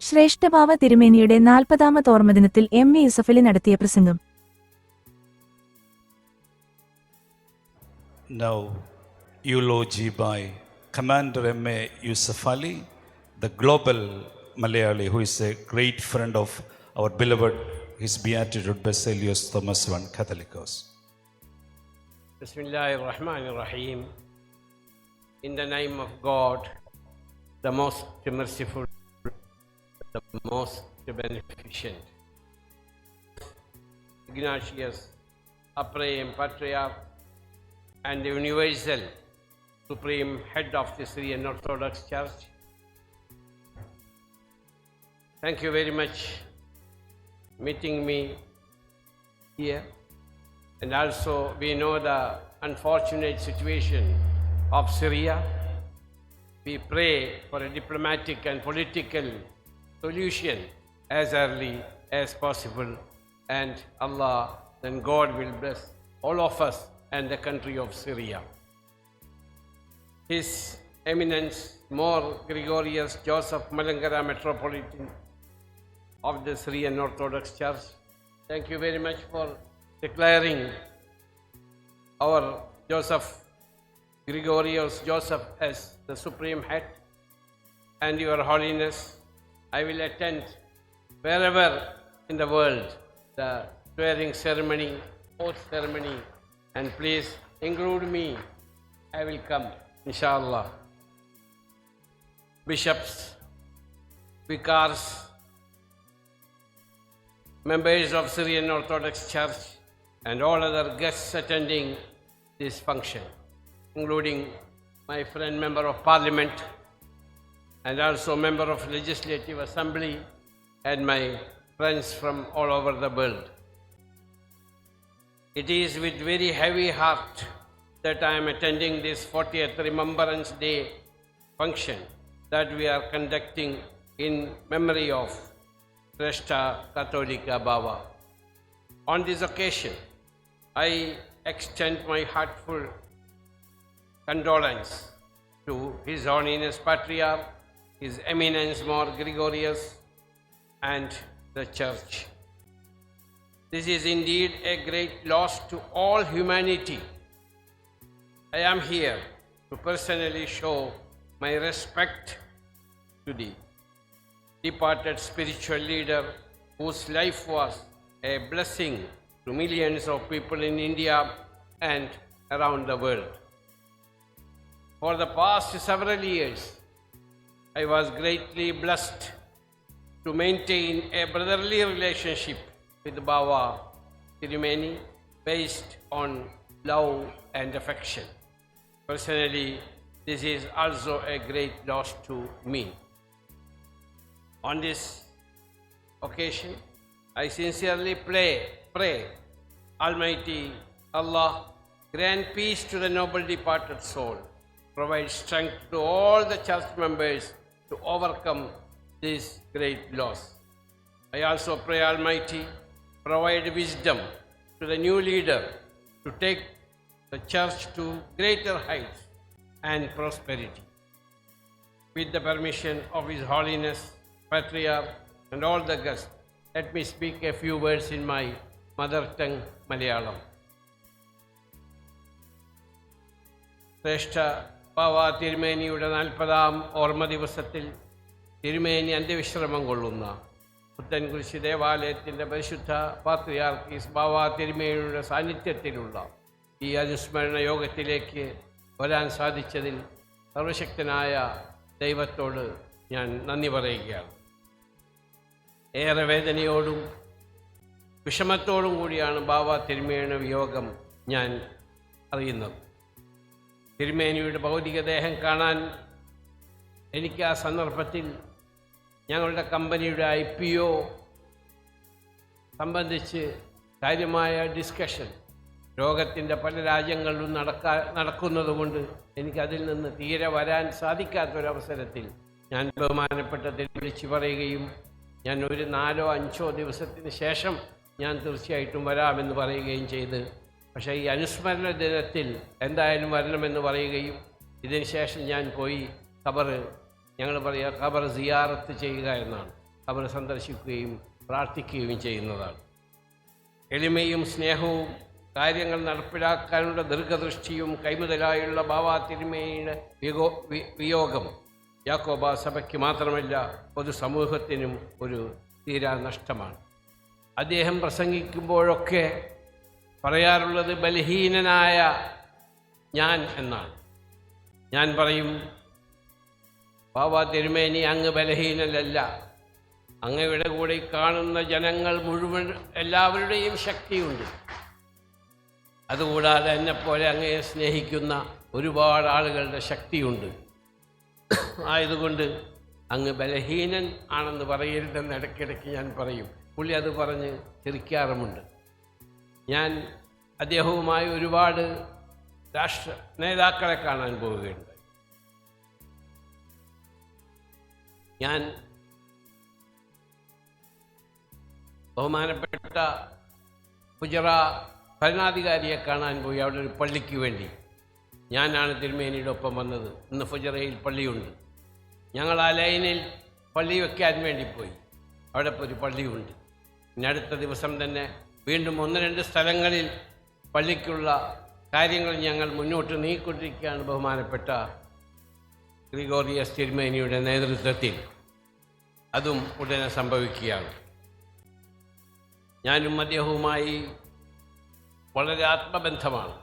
ശ്രേഷ്ഠഭാവ തിരുമേനിയുടെ നാൽപ്പതാമത് ഓർമ്മദിനത്തിൽ എം വി യൂസഫലി നടത്തിയ പ്രസംഗം. Now eulogy by commander M A Yusuf global Malayali who is a great friend of our beloved his beatitude Baselios Thomas one Catholicos ബിസ്മില്ലാഹിർ റഹ്മാനിർ റഹീം in the name of God the most merciful most beneficent. Ignatius, Supreme Patriarch and the Universal Supreme Head of the Syrian Orthodox Church. Thank you very much meeting me here. And also, we know the unfortunate situation of Syria. We pray for a diplomatic and political solution as early as possible. And Allah, then God will bless all of us and the country of Syria. His Eminence More Gregorius Joseph Malangara Metropolitan of the Syrian Orthodox Church. Thank you very much for declaring our Joseph Gregorius Joseph as the supreme head. And Your Holiness, I will attend wherever in the world the swearing ceremony, oath ceremony, and please include me. I will come, inshallah. Bishops, vicars, members of Syrian Orthodox Church, and all other guests attending this function, including my friend member of parliament and also member of legislative assembly and my friends from all over the world. It is with very heavy heart that I am attending this 40th Remembrance Day function that we are conducting in memory of Sreshta Katolika Baba. On this occasion, I extend my heartfelt condolence to His Holiness Patriarch, His Eminence More Gregorius, and the Church. This is indeed a great loss to all humanity. I am here to personally show my respect to the departed spiritual leader whose life was a blessing to millions of people in India and around the world. For the past several years, I was greatly blessed to maintain a brotherly relationship with Baba Tirumeni based on love and affection. Personally, this is also a great loss to me. On this occasion, I sincerely pray, pray, Almighty Allah, grant peace to the noble departed soul, provide strength to all the church members to overcome this great loss. I also pray, Almighty, provide wisdom to the new leader to take the church to greater heights and prosperity. With the permission of His Holiness, Patriarch, and all the guests, let me speak a few words in my mother tongue, Malayalam. ശ്രേഷ്ഠ പാവ തിരുമേനിയുടെ നാൽപ്പതാം ഓർമ്മ ദിവസത്തിൽ തിരുമേനി അന്ത്യവിശ്രമം കൊള്ളുന്ന പുത്തൻകുരിശി ദേവാലയത്തിന്റെ പരിശുദ്ധ പാത്രിയാർക്കീസ് ബാവ തിരുമേനിയുടെ സാന്നിധ്യത്തിലുള്ള ഈ അനുസ്മരണ യോഗത്തിലേക്ക് വരാൻ സാധിച്ചതിൽ സർവശക്തനായ ദൈവത്തോട് ഞാൻ നന്ദി പറയുകയാണ്. ഏറെ വേദനയോടും വിഷമത്തോടും കൂടിയാണ് ബാബ തിരുമേണ വിയോഗം ഞാൻ അറിയുന്നത്. തിരുമേനിയുടെ ഭൗതികദേഹം കാണാൻ എനിക്ക് ആ സന്ദർഭത്തിൽ ഞങ്ങളുടെ കമ്പനിയുടെ ഐ പി ഒ സംബന്ധിച്ച് കാര്യമായ ഡിസ്കഷൻ ലോകത്തിന്റെ പല രാജ്യങ്ങളിലും നടക്കാ നടക്കുന്നതുകൊണ്ട് എനിക്കതിൽ നിന്ന് തീരെ വരാൻ സാധിക്കാത്തൊരവസരത്തിൽ ഞാൻ ബഹുമാനപ്പെട്ടതിൽ വിളിച്ചു പറയുകയും ഞാൻ ഒരു നാലോ അഞ്ചോ ദിവസത്തിന് ശേഷം ഞാൻ തീർച്ചയായിട്ടും വരാമെന്ന് പറയുകയും ചെയ്ത് പക്ഷേ ഈ അനുസ്മരണ ദിനത്തിൽ എന്തായാലും വരണമെന്ന് പറയുകയും ഇതിന് ശേഷം ഞാൻ പോയി ഖബർ ഞങ്ങൾ പറയുക ഖബർ സിയാറത്ത് ചെയ്യുക എന്നാണ്. ഖബർ സന്ദർശിക്കുകയും പ്രാർത്ഥിക്കുകയും ചെയ്യുന്നതാണ്. എളിമയും സ്നേഹവും കാര്യങ്ങൾ നടപ്പിലാക്കാനുള്ള ദീർഘദൃഷ്ടിയും കൈമുതലായുള്ള ബാബാ തിരുമേനിയുടെ വിയോഗ യാക്കോബ സഭയ്ക്ക് മാത്രമല്ല പൊതുസമൂഹത്തിനും ഒരു തീരാ നഷ്ടമാണ്. അദ്ദേഹം പ്രസംഗിക്കുമ്പോഴൊക്കെ പറയാറുള്ളത് ബലഹീനനായ ഞാൻ എന്നാണ്. ഞാൻ പറയും ബാബാ തിരുമേനി അങ്ങ് ബലഹീനനല്ല. അങ്ങയുടെ കൂടെ കാണുന്ന ജനങ്ങൾ മുഴുവൻ എല്ലാവരുടെയും ശക്തിയുണ്ട്. അതുകൂടാതെ എന്നെപ്പോലെ അങ്ങയെ സ്നേഹിക്കുന്ന ഒരുപാട് ആളുകളുടെ ശക്തിയുണ്ട്. ആയതുകൊണ്ട് അങ്ങ് ബലഹീനൻ ആണെന്ന് പറയരുതെന്ന് ഇടയ്ക്കിടയ്ക്ക് ഞാൻ പറയും. പുള്ളി അത് പറഞ്ഞ് ചിരിക്കാറുമുണ്ട്. ഞാൻ അദ്ദേഹവുമായി ഒരുപാട് രാഷ്ട്ര നേതാക്കളെ കാണാൻ പോവുകയുണ്ട് ഞാൻ ബഹുമാനപ്പെട്ട ഗുജറ ഭരണാധികാരിയെ കാണാൻ പോയി. അവിടെ ഒരു പള്ളിക്ക് വേണ്ടി ഞാനാണ് തിരുമേനിയുടെ ഒപ്പം വന്നത്. ഇന്ന് ഫുജറയിൽ പള്ളിയുണ്ട്. ഞങ്ങൾ ആ ലൈനിൽ പള്ളി വയ്ക്കാൻ വേണ്ടി പോയി. അവിടെ ഒരു പള്ളിയുണ്ട്. ഇനി അടുത്ത ദിവസം തന്നെ വീണ്ടും ഒന്ന് രണ്ട് സ്ഥലങ്ങളിൽ പള്ളിക്കുള്ള കാര്യങ്ങൾ ഞങ്ങൾ മുന്നോട്ട് നീക്കൊണ്ടിരിക്കുകയാണ് ബഹുമാനപ്പെട്ട ഗ്രിഗോറിയസ് തിരുമേനിയുടെ നേതൃത്വത്തിൽ. അതും ഉടനെ സംഭവിക്കുകയാണ്. ഞാനും അദ്ദേഹവുമായി വളരെ ആത്മബന്ധമാണ്.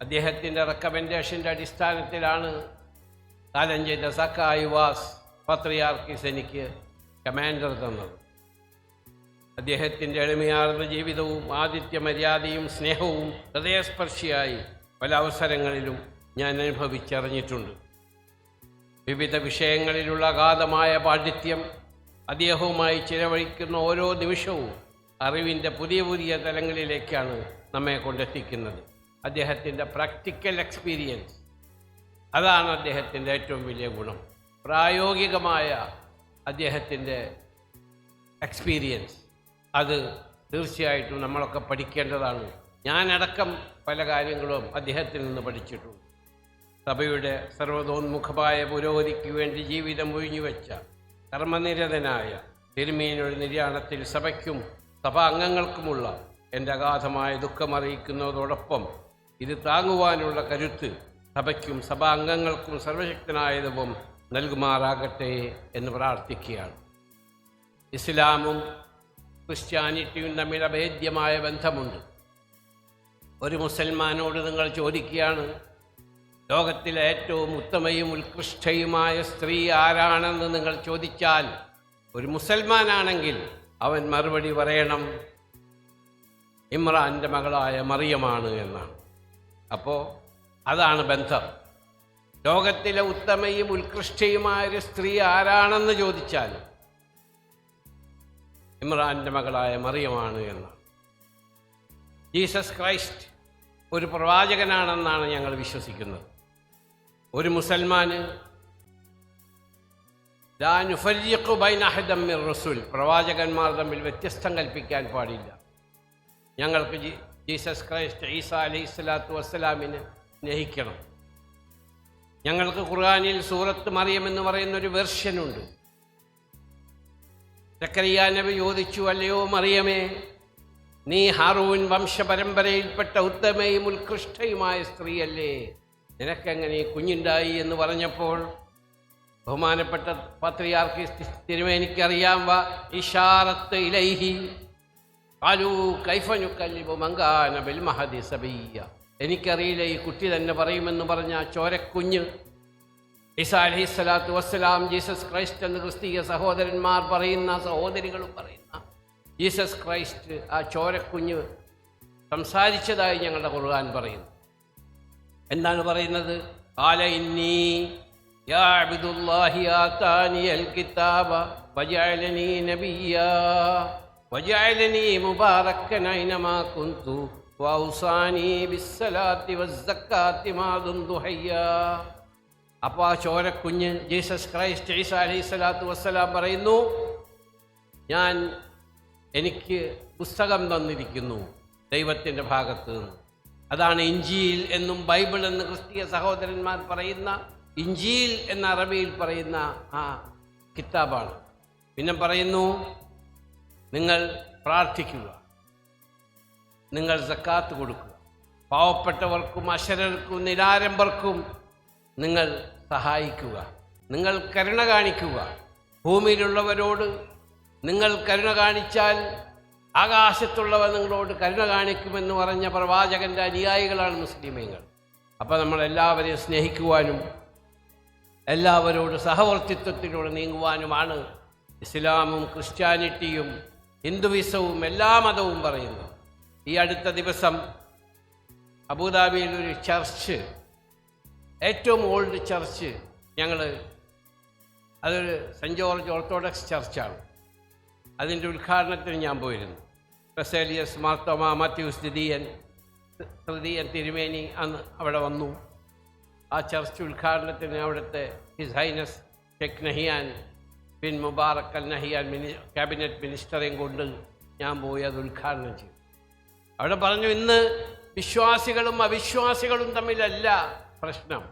അദ്ദേഹത്തിന്റെ റെക്കമെൻഡേഷന്റെ അടിസ്ഥാനത്തിലാണ് കാലം ചെയ്ത സക്കായി വാസ് പത്രിയാർക്കിസ് എനിക്ക് കമാൻഡർ തന്നത്. അദ്ദേഹത്തിന്റെ എളിമയാർന്ന ജീവിതവും ആതിഥ്യ മര്യാദയും സ്നേഹവും ഹൃദയസ്പർശിയായി പല അവസരങ്ങളിലും ഞാൻ അനുഭവിച്ചറിഞ്ഞിട്ടുണ്ട്. വിവിധ വിഷയങ്ങളിലുള്ള അഗാധമായ പാണ്ഡിത്യം അദ്ദേഹവുമായി ചിലവഴിക്കുന്ന ഓരോ നിമിഷവും അറിവിന്റെ പുതിയ പുതിയ തലങ്ങളിലേക്കാണ് നമ്മെ കൊണ്ടെത്തിക്കുന്നത്. അദ്ദേഹത്തിന്റെ പ്രാക്ടിക്കൽ എക്സ്പീരിയൻസ് അതാണ് അദ്ദേഹത്തിന്റെ ഏറ്റവും വലിയ ഗുണം. പ്രായോഗികമായ അദ്ദേഹത്തിന്റെ എക്സ്പീരിയൻസ് അത് തീർച്ചയായിട്ടും നമ്മളൊക്കെ പഠിക്കേണ്ടതാണ്. ഞാനടക്കം പല കാര്യങ്ങളും അദ്ദേഹത്തിൽ നിന്ന് പഠിച്ചിട്ടുണ്ട്. സഭയുടെ സർവതോന്മുഖമായ പുരോഗതിക്ക് വേണ്ടി ജീവിതം ഒഴിഞ്ഞുവെച്ച കർമ്മനിരതനായ തിരുമീനൊരു നിര്യാണത്തിൽ സഭയ്ക്കും സഭാ അംഗങ്ങൾക്കുമുള്ള എന്റെ അഗാധമായ ദുഃഖമറിയിക്കുന്നതോടൊപ്പം ഇത് താങ്ങുവാനുള്ള കരുത്ത് സഭയ്ക്കും സഭാ അംഗങ്ങൾക്കും സർവശക്തനായതും നൽകുമാറാകട്ടെ എന്ന് പ്രാർത്ഥിക്കുകയാണ്. ഇസ്ലാമും ക്രിസ്ത്യാനിറ്റിയും തമ്മിൽ അഭേദ്യമായ ബന്ധമുണ്ട്. ഒരു മുസൽമാനോട് നിങ്ങൾ ചോദിക്കുകയാണ് ലോകത്തിലെ ഏറ്റവും ഉത്തമയും ഉത്കൃഷ്ടയുമായ സ്ത്രീ ആരാണെന്ന് നിങ്ങൾ ചോദിച്ചാൽ ഒരു മുസൽമാനാണെങ്കിൽ അവൻ മറുപടി പറയണം ഇമ്രാന്റെ മകളായ മറിയമാണ് എന്നാണ്. അപ്പോൾ അതാണ് ബന്ധം. ലോകത്തിലെ ഉത്തമയും ഉത്കൃഷ്ടയുമായ ഒരു സ്ത്രീ ആരാണെന്ന് ചോദിച്ചാൽ ഇമ്രാന്റെ മകളായ മറിയമാണ് എന്ന്. ജീസസ് ക്രൈസ്റ്റ് ഒരു പ്രവാചകനാണെന്നാണ് ഞങ്ങൾ വിശ്വസിക്കുന്നത്. ഒരു മുസൽമാന് റസൂൽ പ്രവാചകന്മാർ തമ്മിൽ വ്യത്യസ്തം കൽപ്പിക്കാൻ പാടില്ല. ഞങ്ങൾക്ക് ജീസസ് ക്രൈസ്റ്റ് ഈസ അലൈഹി സ്വലാത്തു വസ്സലാമിനെ സ്നേഹിക്കണം. ഞങ്ങൾക്ക് ഖുർആാനിൽ സൂറത്ത് മറിയം എന്ന് പറയുന്ന ഒരു വെർഷനുണ്ട്. സക്കരിയ ചോദിച്ചു അല്ലയോ മറിയമേ നീ ഹാറൂൻ വംശപരമ്പരയിൽപ്പെട്ട ഉത്തമയും ഉത്കൃഷ്ടയുമായ സ്ത്രീയല്ലേ? നിനക്കെങ്ങനെ കുഞ്ഞുണ്ടായി? എന്ന് പറഞ്ഞപ്പോൾ ബഹുമാനപ്പെട്ട പത്രിയാർക്ക് തിരുമേനിക്കറിയാം വ ഇഷാറത്ത് ഇലൈഹി കൈഫനു കൈഫനുക്കല്ലിബു മങ്കാന ബിൽ മഹദി സബിയ എനിക്കറിയില്ല ഈ കുട്ടി തന്നെ പറയുമെന്ന് പറഞ്ഞ ചോരക്കുഞ്ഞ് ഈസ അലഹി സ്വലാത്തു വസ്സലാം ജീസസ് ക്രൈസ്റ്റ് എന്ന് ക്രിസ്തീയ സഹോദരന്മാർ പറയുന്ന സഹോദരികളും പറയുന്ന ജീസസ് ക്രൈസ്റ്റ് ആ ചോരക്കുഞ്ഞ് സംസാരിച്ചതായി ഞങ്ങളുടെ ഖുർആൻ പറയുന്നു എന്താണ് പറയുന്നത് قال إني يا عبد الله آتاني الكتاب وجعلني نبيا وجعلني مباركا أينما كنت وأوصاني بالصلاة والزكاة ما دمت حيا അപ്പോൾ ആ ചോരക്കുഞ്ഞ് ജീസസ് ക്രൈസ്റ്റ് ഈസ അലൈഹി സ്വലാത്തു വസ്സലാം പറയുന്നു ഞാൻ എനിക്ക് പുസ്തകം തന്നിരിക്കുന്നു ദൈവത്തിന്റെ ഭാഗത്ത് നിന്ന്. അതാണ് ഇഞ്ചിയിൽ എന്നും ബൈബിൾ എന്ന് ക്രിസ്തീയ സഹോദരന്മാർ പറയുന്ന ഇഞ്ചിയിൽ എന്ന അറബിയിൽ പറയുന്ന ആ കിതാബാണ്. പിന്നെ പറയുന്നു നിങ്ങൾ പ്രാർത്ഥിക്കുക. നിങ്ങൾ സക്കാത്ത് കൊടുക്കുക. പാവപ്പെട്ടവർക്കും അശരർക്കും നിരാരംഭർക്കും നിങ്ങൾ സഹായിക്കുക. നിങ്ങൾ കരുണ കാണിക്കുക. ഭൂമിയിലുള്ളവരോട് നിങ്ങൾ കരുണ കാണിച്ചാൽ ആകാശത്തുള്ളവർ നിങ്ങളോട് കരുണ കാണിക്കുമെന്ന് പറഞ്ഞ പ്രവാചകന്റെ അനുയായികളാണ് മുസ്ലിമീങ്ങൾ. അപ്പോൾ നമ്മൾ എല്ലാവരെയും സ്നേഹിക്കുവാനും എല്ലാവരോട് സഹവർത്തിത്വത്തിലൂടെ നീങ്ങുവാനുമാണ് ഇസ്ലാമും ക്രിസ്ത്യാനിറ്റിയും ഹിന്ദുവിസവും എല്ലാ മതവും പറയുന്നു ഈ അടുത്ത ദിവസം അബുദാബിയിൽ ഒരു ചർച്ച് ഏറ്റവും ഓൾഡ് ചർച്ച് ഞങ്ങൾ അതൊരു സെന്റ് ജോർജ് ഓർത്തഡോക്സ് ചർച്ചാണ്. അതിന്റെ ഉദ്ഘാടനത്തിന് ഞാൻ പോയിരുന്നു. പെസേലിയസ് മാർത്തോമ മാത്യൂസ് ദ്വിതീയൻ തൃതീയൻ തിരുമേനി അന്ന് അവിടെ വന്നു. ആ ചർച്ച് ഉദ്ഘാടനത്തിന് അവിടുത്തെ his highness Sheikh Nahyan bin Mubarak Al Nahyan mini cabinet മിനിസ്റ്ററെയും കൊണ്ട് ഞാൻ പോയി അത് ഉദ്ഘാടനം ചെയ്തു. അവിടെ പറഞ്ഞു ഇന്ന് വിശ്വാസികളും അവിശ്വാസികളും തമ്മിലല്ല. പ്രശ്നം.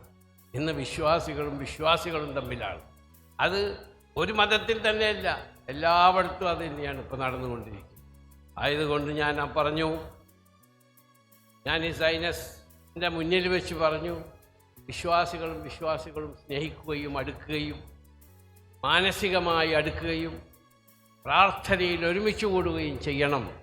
ഇന്ന് വിശ്വാസികളും വിശ്വാസികളും തമ്മിലാണ്. അത് ഒരു മതത്തിൽ തന്നെയല്ല എല്ലായിടത്തും അത് തന്നെയാണ് ഇപ്പോൾ നടന്നുകൊണ്ടിരിക്കുന്നത്. ആയതുകൊണ്ട് ഞാൻ ആ പറഞ്ഞു ഞാൻ ഈ സൈനസിന്റെ മുന്നിൽ വെച്ച് പറഞ്ഞു വിശ്വാസികളും വിശ്വാസികളും സ്നേഹിക്കുകയും അടുക്കുകയും മാനസികമായി അടുക്കുകയും പ്രാർത്ഥനയിൽ ഒരുമിച്ച് കൂടുകയും ചെയ്യണം.